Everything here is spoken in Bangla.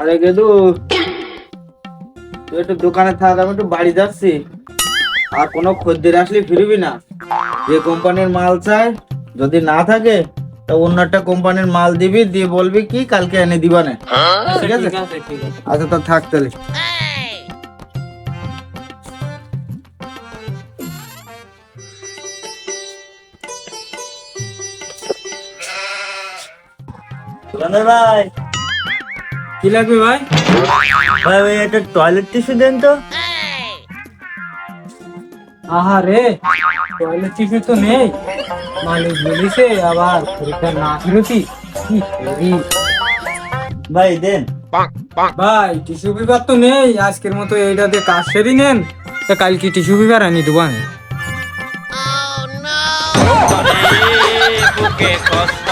আরে গেদু তুই একটু দোকানে থাক আমি একটু বাড়ি যাচ্ছি। আর কোনো খদ্দের আসলে ফিরবি না। যে কোম্পানির মাল চাই যদি না থাকে তা অন্য একটা কোম্পানির মাল দিবি দিয়ে বলবি কি কালকে এনে দিবা না। ঠিক আছে? আচ্ছা তা থাক তাহলে। ভাই। কি লাগবে ভাই? ভাই ভাই একটা টয়লেট টিস্যু দেন তো। আহা রে টয়লেট টিস্যু তো নেই। মালিক বলিছে আবার পরীক্ষা না ফেরতি কি? করি? ভাই দেন। ভাই টিস্যু পেপার তো নেই। আজকের মতো এইটা দিয়ে কাজ সেরি নেন। তা কালকে টিস্যু পেপার আনি দেবো আমি। বুকে কষ্ট।